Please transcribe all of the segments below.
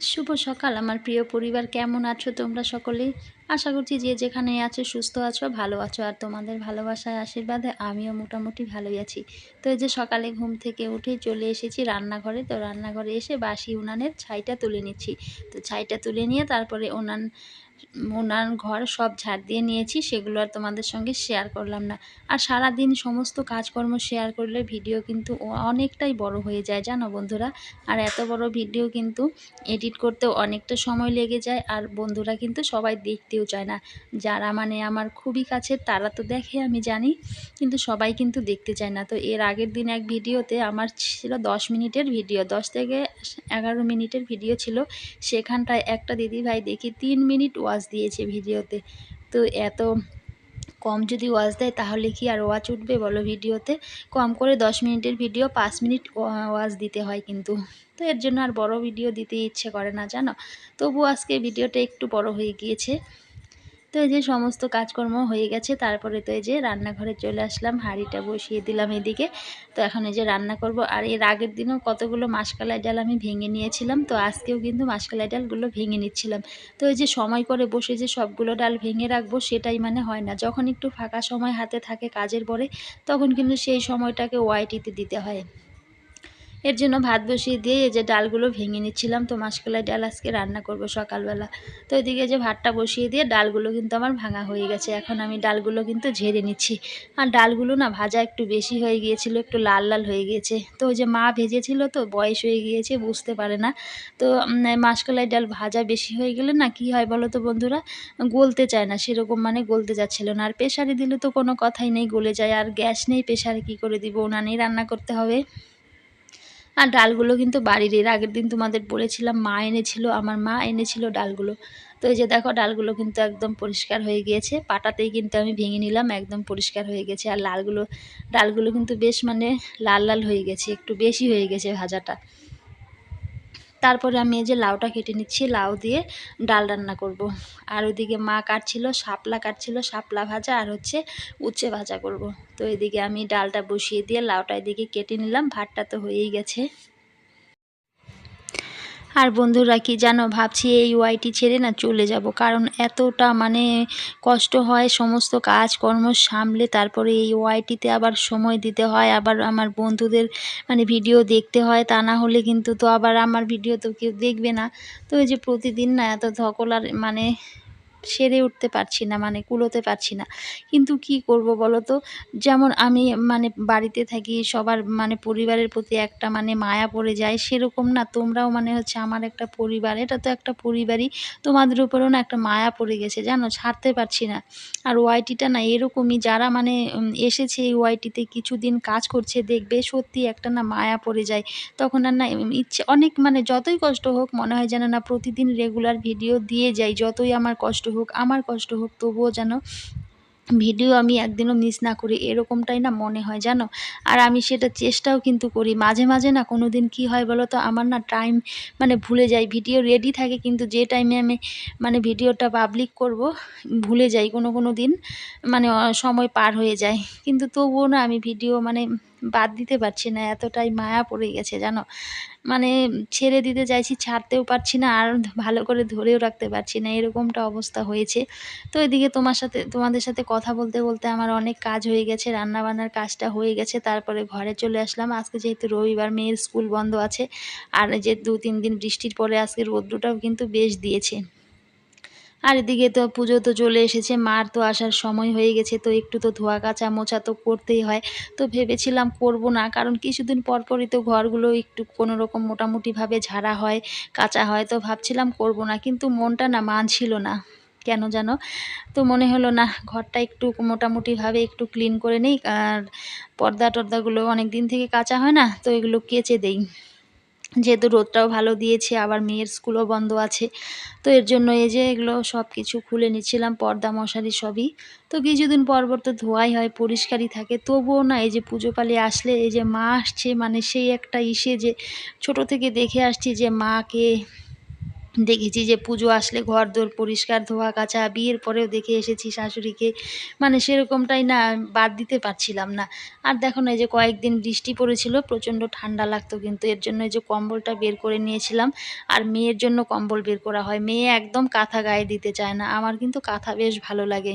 শুভ সকাল। আমার প্রিয় পরিবার, কেমন আছো তোমরা সকলে? আশা করছি যে যেখানে আছো সুস্থ আছো, ভালো আছো, আর তোমাদের ভালোবাসায় আশীর্বাদে আমিও মোটামুটি ভালোই আছি। তো এই যে সকালে ঘুম থেকে উঠে চলে এসেছি রান্নাঘরে। তো রান্নাঘরে এসে বাসি উনানের ছাইটা তুলে নিচ্ছি। তো ছাইটা তুলে নিয়ে তারপরে উনান উনান ঘর সব ঝাড় দিয়ে নিয়েছি, সেগুলো আর তোমাদের সঙ্গে শেয়ার করলাম না। আর সারা দিন সমস্ত কাজকর্ম শেয়ার করলে ভিডিও কিন্তু অনেকটাই বড় হয়ে যায়, জানো বন্ধুরা? আর এত বড় ভিডিও কিন্তু এডিট করতেও অনেকটা সময় লেগে যায়, আর বন্ধুরা কিন্তু সবাই দেখতেও চায় না। যারা মানে আমার খুবই কাছের, তারা তো দেখে, আমি জানি, কিন্তু সবাই কিন্তু দেখতে চায় না। তো এর আগের দিন এক ভিডিওতে আমার ছিল দশ মিনিটের ভিডিও দশ থেকে এগারো মিনিটের ভিডিও ছিল। সেখানটায় একটা দিদিভাই দেখি তিন মিনিট ওয়াচ দিয়েছে ভিডিওতে। তো এত কম যদি ওয়াচ দেয়, তাহলে কি আর ওয়াচ উঠবে বলো ভিডিওতে? কম করে দশ মিনিটের ভিডিও, পাঁচ মিনিট ওয়াচ দিতে হয় কিন্তু। তো এর জন্য আর বড় ভিডিও দিতে ইচ্ছে করে না, জানো? তবু আজকে ভিডিওটা একটু বড় হয়ে গিয়েছে। তো এই যে সমস্ত কাজকর্ম হয়ে গেছে, তারপরে তো এই যে রান্নাঘরে চলে আসলাম, হাঁড়িটা বসিয়ে দিলাম এদিকে। তো এখন এই যে রান্না করব, আর এর আগের দিনও কতগুলো মাসকালাই ডাল আমি ভেঙে নিয়েছিলাম, তো আজকেও কিন্তু মাসকালাই ডালগুলো ভেঙে নিচ্ছিলাম। তো এই যে সময় করে বসে যে সবগুলো ডাল ভেঙে রাখব, সেটাই মানে হয় না। যখন একটু ফাঁকা সময় হাতে থাকে কাজের পরে, তখন কিন্তু সেই সময়টাকে ওয়াইটিতে দিতে হয়। এর জন্য ভাত বসিয়ে দিয়ে এই যে ডালগুলো ভেঙে নিচ্ছিলাম তো মাসকলাই ডাল আজকে রান্না করব সকালবেলা। তো এদিকে যে ভাতটা বসিয়ে দিয়ে ডালগুলো কিন্তু আমার ভাঙা হয়ে গেছে। এখন আমি ডালগুলো কিন্তু ঝেড়ে নিচ্ছি। আর ডালগুলো না ভাজা একটু বেশি হয়ে গিয়েছিল, একটু লাল লাল হয়ে গিয়েছে। তো ওই যে মা ভেজেছিল তো বয়স হয়ে গিয়েছে, বুঝতে পারে না। তো মাসকলাই ডাল ভাজা বেশি হয়ে গেলে না কি হয় বলো তো বন্ধুরা? গলতে চায় না, সেরকম মানে গলতে যাচ্ছিল না। আর প্রেশারে দিলে তো কোনো কথাই নেই, গলে যায়। আর গ্যাস নেই প্রেশারে কি করে দিব? উনানেই রান্না করতে হবে। আর ডালগুলো কিন্তু বাড়ির, এর আগের দিন তোমাদের বলেছিলাম, মা এনেছিল, আমার মা এনেছিল ডালগুলো। তো এই যে দেখো, ডালগুলো কিন্তু একদম পরিষ্কার হয়ে গিয়েছে। পাটাতেই কিন্তু আমি ভেঙে নিলাম, একদম পরিষ্কার হয়ে গেছে। আর লালগুলো, ডালগুলো কিন্তু বেশ মানে লাল লাল হয়ে গেছে, একটু বেশি হয়ে গেছে ভাজাটা। তারপরে আমি এই যে লাউটা কেটে নিচ্ছি, লাউ দিয়ে ডাল রান্না করব। আর ওইদিকে মা কাটছিল, শাপলা কাটছিল, শাপলা ভাজা আর হচ্ছে উচ্ছে ভাজা করব। তো এদিকে আমি ডালটা বসিয়ে দিয়ে লাউটা এদিকে কেটে নিলাম, ভাতটা তো হয়েই গেছে আর বন্ধুরা কি জানো, ভাবছি এই ওয়াইটি ছেড়ে না চলে যাব। কারণ এতটা মানে কষ্ট হয়, সমস্ত কাজকর্ম সামলে তারপরে এই ওয়াইটিতে আবার সময় দিতে হয়, আবার আমার বন্ধুদের মানে ভিডিও দেখতে হয়, তা না হলে কিন্তু তো আবার আমার ভিডিও তো কেউ দেখবে না। তো ওই যে প্রতিদিন না এত ধকল আর মানে সেরে উঠতে পারছি না মানে কুলোতে পারছি না। কিন্তু কি করব বলো তো? যেমন আমি মানে বাড়িতে থাকি, সবার মানে পরিবারের প্রতি একটা মানে মায়া পড়ে যায়, সেরকম না। তোমরাও মানে হচ্ছে আমার একটা পরিবার, এটা তো একটা পরিবারই। তোমাদের উপরেও না একটা মায়া পড়ে গেছে, জানো? ছাড়তে পারছি না। আর ওয়াইটিটা না এরকমই, যারা মানে এসেছে এই ওয়াইটিতে কিছুদিন কাজ করছে, দেখবে সত্যি একটা না মায়া পড়ে যায়। তখন আর না ইচ্ছে, অনেক মানে যতই কষ্ট হোক, মনে হয় যেন না প্রতিদিন রেগুলার ভিডিও দিয়ে যাই, যতই আমার কষ্ট হোক। আমার কষ্ট হোক, তবুও যেন ভিডিও আমি একদিনও মিস না করি, এরকমটাই না মনে হয়, জানো? আর আমি সেটা চেষ্টাও কিন্তু করি। মাঝে মাঝে না কোনো দিন কী হয় বলো তো আমার না টাইম মানে ভুলে যাই। ভিডিও রেডি থাকে কিন্তু যে টাইমে আমি মানে ভিডিওটা পাবলিক করব, ভুলে যাই কোনো কোনো দিন। মানে সময় পার হয়ে যায়। কিন্তু তবুও না আমি ভিডিও মানে বাদ দিতে পারছি না, এতটাই মায়া পড়ে গেছে, জানো? মানে ছেড়ে দিতে চাইছি, ছাড়তেও পারছি না, আর ভালো করে ধরেও রাখতে পারছি না, এরকমটা অবস্থা হয়েছে। তো এদিকে তোমার সাথে, তোমাদের সাথে কথা বলতে বলতে আমার অনেক কাজ হয়ে গেছে, রান্নাবান্নার কাজটা হয়ে গেছে, তারপরে ঘরে চলে আসলাম। আজকে যেহেতু রবিবার, মেয়ের স্কুল বন্ধ আছে, আর যে দু তিন দিন বৃষ্টির পরে আজকে রোদ্রটাও কিন্তু বেশ দিয়েছে। আর এদিকে তো পুজো তো চলে এসেছে, মার তো আসার সময় হয়ে গেছে, তো একটু তো ধোয়া কাচা মোছা তো করতেই হয়। তো ভেবেছিলাম করব না, কারণ কিছুদিন পর পরই তো ঘরগুলো একটু কোনো রকম মোটামুটিভাবে ঝাড়া হয়, কাঁচা হয়, তো ভাবছিলাম করব না, কিন্তু মনটা না মানছিল না। কেন জানো? তো মনে হলো না, ঘরটা একটু মোটামুটিভাবে একটু ক্লিন করে নিই, আর পর্দা টর্দাগুলো অনেক দিন থেকে কাঁচা হয় না, তো এগুলো কেচে দেই। যেহেতু রোদটাও ভালো দিয়েছে, আবার মেয়ের স্কুলও বন্ধ আছে, তো এর জন্য এই যে এগুলো সব কিছু খুলে নিচ্ছিলাম, পর্দা, মশারি সবই। তো কিছুদিন পর পর তো ধোয়াই হয়, পরিষ্কারই থাকে। তবুও না, এই যে পুজো পালি আসলে, এই যে মা আসছে মানে সেই একটা ইসে যে ছোট থেকে দেখে আসছি যে মাকে দেখেছি যে পুজো আসলে ঘর দোর পরিষ্কার, ধোয়া কাচা, বিয়ের পরেও দেখে এসেছি শাশুড়িকে। মানে সেরকমটাই না বাদ দিতে পারছিলাম না। আর দেখো না, এই যে কয়েকদিন বৃষ্টি পড়েছিল, প্রচণ্ড ঠান্ডা লাগতো কিন্তু এর জন্য এই যে কম্বলটা বের করে নিয়েছিলাম। আর মেয়ের জন্য কম্বল বের করা হয়। মেয়ে একদম কাঁথা গায়ে দিতে চায় না। আমার কিন্তু কাঁথা বেশ ভালো লাগে।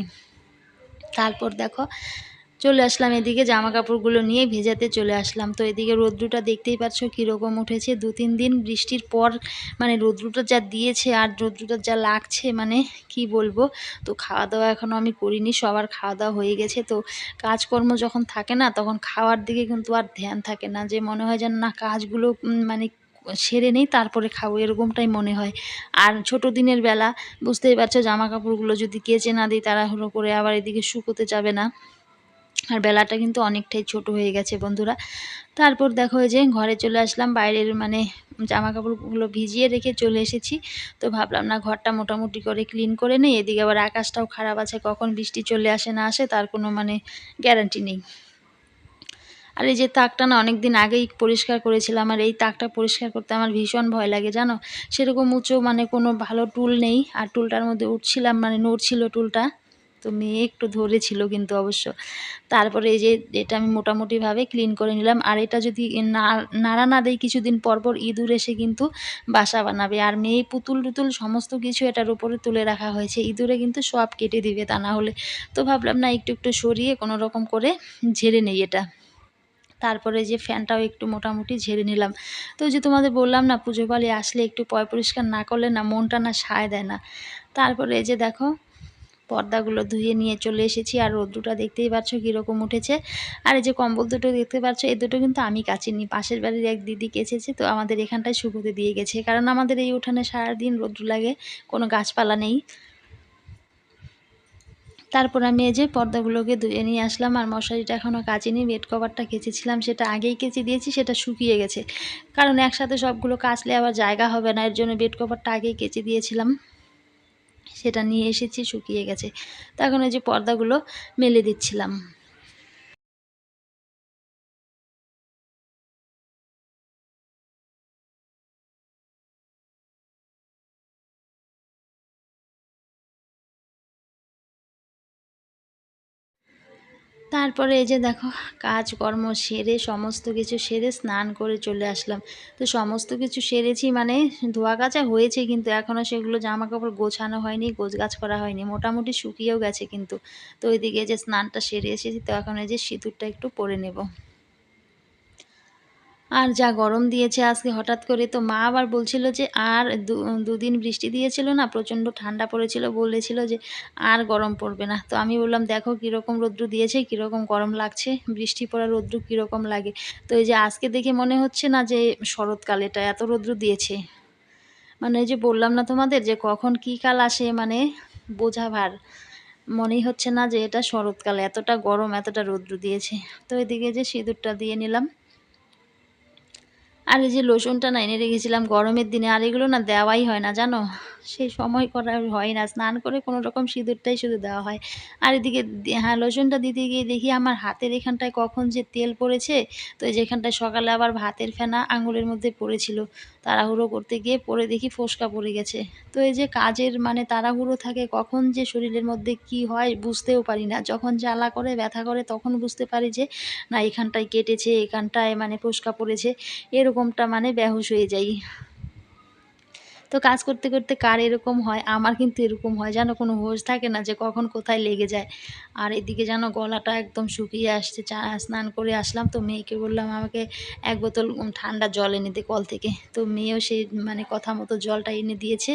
তারপর দেখো চলে আসলাম এদিকে জামা কাপড়গুলো নিয়ে ভেজাতে চলে আসলাম। তো এদিকে রৌদ্রুটা দেখতেই পাচ্ছ কীরকম উঠেছে। দু, তিন দিন বৃষ্টির পর মানে রৌদ্রুটা যা দিয়েছে আর রৌদ্রুটা যা লাগছে মানে কি বলব? তো খাওয়া দাওয়া এখনও আমি করিনি, সবার খাওয়া দাওয়া হয়ে গেছে। তো কাজকর্ম যখন থাকে না তখন খাওয়ার দিকে কিন্তু আর ধ্যান থাকে না। যে মনে হয় যেন না কাজগুলো মানে সেরে নেই তারপরে খাব এরকমটাই মনে হয়। আর ছোট দিনের বেলা, বুঝতেই পারছ জামা কাপড়গুলো যদি কেচে না দিই তাড়াহুড়ো করে আবার এদিকে শুকোতে যাবে না। আর বেলাটা কিন্তু অনেকটাই ছোট হয়ে গেছে বন্ধুরা। তারপর দেখো যে ঘরে চলে আসলাম, বাইরের মানে জামা কাপড়গুলো ভিজিয়ে রেখে চলে এসেছি। তো ভাবলাম, না, ঘরটা মোটামুটি করে ক্লিন করে নেই, এদিকে আবার আকাশটাও খারাপ আছে, কখন বৃষ্টি চলে আসে না আসে তার কোনো মানে গ্যারান্টি নেই। আর এই যে তাকটা না অনেক দিন আগেই পরিষ্কার করেছিলাম, আর এই তাকটা পরিষ্কার করতে আমার ভীষণ ভয় লাগে, জানো? সেরকম উঁচু মানে কোনো ভালো টুল নেই, আর টুলটার মধ্যে উঠছিলাম মানে নড়ছিল টুলটা। তো মেয়ে একটু ধরেছিল কিন্তু অবশ্য। তারপরে এই যে এটা আমি মোটামুটিভাবে ক্লিন করে নিলাম। আর এটা যদি না, নাড়া না দেয় কিছুদিন পর পর ইঁদুর এসে কিন্তু বাসা বানাবে। আর মেয়ে পুতুল টুতুল সমস্ত কিছু এটার উপরে তুলে রাখা হয়েছে। ইঁদুরে কিন্তু সব কেটে দিবে, তা না হলে। তো ভাবলাম, না, একটু একটু সরিয়ে কোনো রকম করে ঝেড়ে নেই এটা। তারপরে যে ফ্যানটাও একটু মোটামুটি ঝেড়ে নিলাম। তো যে তোমাদের বললাম না পুজো পালি আসলে একটু পয় পরিষ্কার না করলে না মনটা না সায় দেয় না। তারপরে এই যে দেখো পর্দাগুলো ধুয়ে নিয়ে চলে এসেছি। আর রোদ্রুটা দেখতেই পাচ্ছ কীরকম উঠেছে। আর এই যে কম্বল দুটো দেখতে পাচ্ছ এই দুটো কিন্তু আমি কাচিনি। পাশের বাড়ির এক দিদি কেচেছে, তো আমাদের এখানটায় শুকোতে দিয়ে গেছে। কারণ আমাদের এই উঠানে সারাদিন রোদ্র লাগে, কোনো গাছপালা নেই। তারপর আমি এই যে পর্দাগুলোকে ধুয়ে নিয়ে আসলাম, আর মশারিটা এখনও কাচিনি, বেড কভারটা কেচেছিলাম, সেটা আগেই কেচে দিয়েছি, সেটা শুকিয়ে গেছে। কারণ একসাথে সবগুলো কাচলে আবার জায়গা হবে না, এর জন্য বেড কভারটা আগেই কেচে দিয়েছিলাম। সেটা নিয়ে এসেছি শুকিয়ে গেছে। তখন ওই যে পর্দাগুলো মেলে দিচ্ছিলাম। তারপরে এই যে দেখো, কাজকর্ম সেরে সমস্ত কিছু সেরে স্নান করে চলে আসলাম। তো সমস্ত কিছু সেরেছি মানে ধোয়া কাচা হয়েছে কিন্তু এখনও সেগুলো জামা কাপড় গোছানো হয়নি, গোছগাছ করা হয়নি, মোটামুটি শুকিয়েও গেছে কিন্তু। তো ওইদিকে যে স্নানটা সেরে এসেছি, তো এখন এই যে সিঁদুরটা একটু পরে নেব। আর যা গরম দিয়েছে আজকে হঠাৎ করে তো মা আবার বলছিল যে আর দুদিন বৃষ্টি দিয়েছিল না, প্রচণ্ড ঠান্ডা পড়েছিল বলেছিল যে আর গরম পড়বে না। তো আমি বললাম, দেখো কীরকম রৌদ্র দিয়েছে, কীরকম গরম লাগছে, বৃষ্টি পড়া রৌদ্র কীরকম লাগে? তো এই যে আজকে দেখে মনে হচ্ছে না যে শরৎকাল এটা এত রৌদ্র দিয়েছে। মানে এই যে বললাম না তোমাদের যে কখন কী কাল আসে মানে বোঝা ভার মনেই হচ্ছে না যে এটা শরৎকাল, এতটা গরম, এতটা রৌদ্র দিয়েছে। তো এদিকে যে সিঁদুরটা দিয়ে নিলাম। আর এই যে লোশনটা না এনে রেখেছিলাম গরমের দিনে, আর এগুলো না দেওয়াই হয় না, জানো? সেই সময় করা হয় না। স্নান করে কোনো রকম সিঁদুরটাই শুধু দেওয়া হয়। আর এদিকে হ্যাঁ লোশনটা দিতে গিয়ে দেখি আমার হাতের এখানটায় কখন যে তেল পড়েছে। তো যেখানটায় সকালে আবার ভাতের ফেনা আঙুলের মধ্যে পড়েছিল। তাড়াহুড়ো করতে গিয়ে পরে দেখি ফোসকা পড়ে গেছে। তো এই যে কাজের মানে তাড়াহুড়ো থাকে, কখন যে শরীরের মধ্যে কি হয় বুঝতেও পারি না। যখন জ্বালা করে, ব্যথা করে, তখন বুঝতে পারি যে, না, এখানটায় কেটেছে, এখানটায় মানে ফোসকা পড়েছে। এরকমটা মানে বেহুশ হয়ে যাই। তো কাজ করতে করতে কার এরকম হয়? আমার কিন্তু এরকম হয়। যেন কোনো হোশ থাকে না যে কখন কোথায় লেগে যায়। আর এদিকে যেন গলাটা একদম শুকিয়ে আসছে। চা, স্নান করে আসলাম তো মেয়েকে বললাম, আমাকে এক বোতল ঠান্ডা জল এনে দে কল থেকে। তো মেয়েও সেই মানে কথা মতো জলটা এনে দিয়েছে।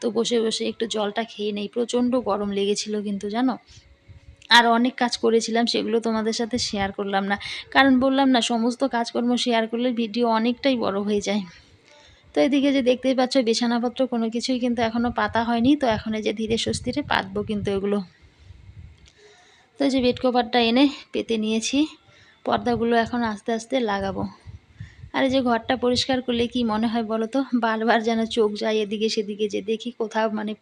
তো বসে বসে একটু জলটা খেয়ে নেই। প্রচণ্ড গরম লেগেছিল কিন্তু জানো? আর অনেক কাজ করেছিলাম, সেগুলো তোমাদের সাথে শেয়ার করলাম না। কারণ বললাম না, সমস্ত কাজকর্ম শেয়ার করলে ভিডিও অনেকটাই বড় হয়ে যায়। তো এদিকে যে দেখতেই পাচ্ছ, বিছানাপত্র কোনো কিছুই কিন্তু এখনও পাতা হয়নি। তো এখন এই যে ধীরে সুস্থিরে পাতবো কিন্তু এগুলো। তো যে বেড কভারটা এনে পেতে নিয়েছি। পর্দাগুলো এখন আস্তে আস্তে লাগাবো। আর এই যে ঘরটা পরিষ্কার করলে কি মনে হয় বলো তো? বারবার যেন চোখ যায় এদিকে সেদিকে যে দেখি কোথাও মানে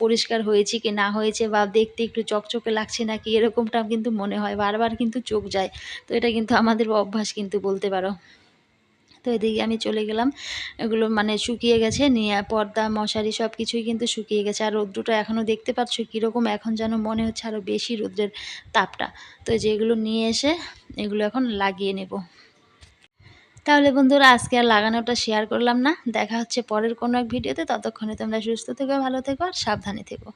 পরিষ্কার হয়েছে কি না হয়েছে বা দেখতে একটু চকচকে লাগছে নাকি এরকমটা কিন্তু মনে হয়। বারবার কিন্তু চোখ যায়। তো এটা কিন্তু আমাদের অভ্যাস কিন্তু বলতে পারো। তো এদিকে আমি চলে গেলাম। এগুলো মানে শুকিয়ে গেছে, নিয়ে পর্দা, মশারি সব কিছুই কিন্তু শুকিয়ে গেছে। আর রৌদ্রটা এখনও দেখতে পাচ্ছ কীরকম, এখন যেন মনে হচ্ছে আরও বেশি রৌদ্রের তাপটা। তো যেগুলো নিয়ে এসে এগুলো এখন লাগিয়ে নেব। তাহলে বন্ধুরা, আজকে আর লাগানোটা শেয়ার করলাম না। দেখা হচ্ছে পরের কোনো এক ভিডিওতে। ততক্ষণে তোমরা সুস্থ থেকো, ভালো থেকো, আর সাবধানে থেকো।